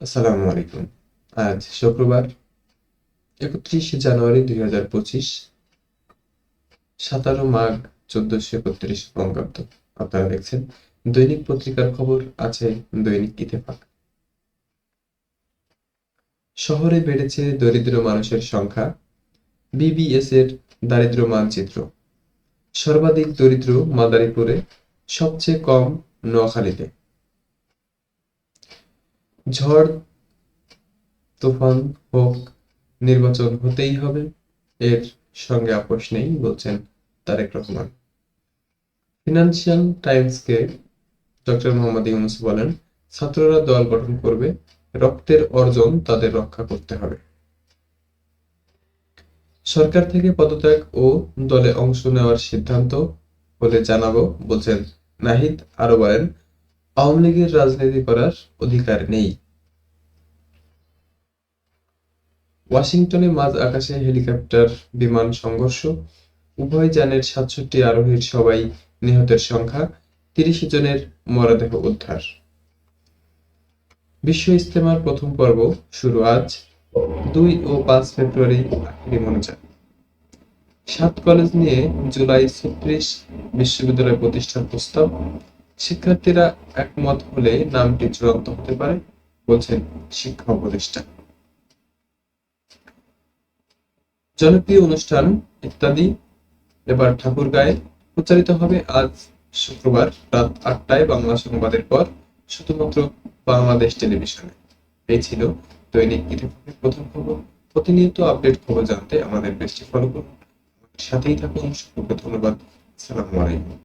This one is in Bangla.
আসসালামু আলাইকুম। আজ শুক্রবার, একত্রিশে জানুয়ারি দুই হাজার পঁচিশ, সাতারো মাঘ চোদ্দশো একত্রিশ বঙ্গাব্দ। আপনারা দেখছেন দৈনিক পত্রিকার খবর, আছে দৈনিক ইত্তেফাক। শহরে বেড়েছে দরিদ্র মানুষের সংখ্যা, বিবিএস এর দারিদ্র মানচিত্র। সর্বাধিক দরিদ্র মাদারীপুরে সবচেয়ে কম নোয়াখালীতে। ঝড়, তুফান হোক, নির্বাচন হতেই হবে। এর সঙ্গে আপোষ নেই বলছেন তারেক রহমান। ফিনান্সিয়াল টাইমসকে ডক্টর মোহাম্মদ ইউনুস বলেন, ছাত্ররা দল গঠন করবে, রক্তের অর্জন তাদের রক্ষা করতে হবে। সরকার থেকে পদত্যাগ ও দলে অংশ নেওয়ার সিদ্ধান্ত হলে জানাব বলছেন নাহিদ আরও বলেন আওয়ামী লীগের রাজনীতি করার অধিকার নেই। ওয়াশিংটনে মাঝ আকাশে হেলিকপ্টার বিমান সংঘর্ষ, উভয় যানের সাতষট্টি আরোহীর সবাই নিহতের সংখ্যা, তিরিশ জনের মরদেহ উদ্ধার। বিশ্ব ইস্তেমার প্রথম পর্ব শুরু আজ, দুই ও পাঁচ ফেব্রুয়ারি আখেরি মনোজাত। সাত কলেজ নিয়ে জুলাই ছত্রিশ বিশ্ববিদ্যালয় প্রতিষ্ঠার প্রস্তাব শিক্ষার্থীরা একমত হলে নামটি চূড়ান্ত হতে পারে, বলছেন শিক্ষা উপদেষ্টা। জনপ্রিয় অনুষ্ঠান ইত্যাদি, এবার ঠাকুরগাঁয়ে প্রচারিত হবে আজ শুক্রবার রাত আটটায় বাংলা সংবাদের পর, শুধুমাত্র বাংলাদেশ টেলিভিশনে। এই ছিল দৈনিক ইত্তেফাকের প্রথম খবর। প্রতিনিয়ত আপডেট খবর জানতে আমাদের পেজটি ফলো করুন। সাথেই থাকুন। সকলকে ধন্যবাদ। আসসালামু আলাইকুম।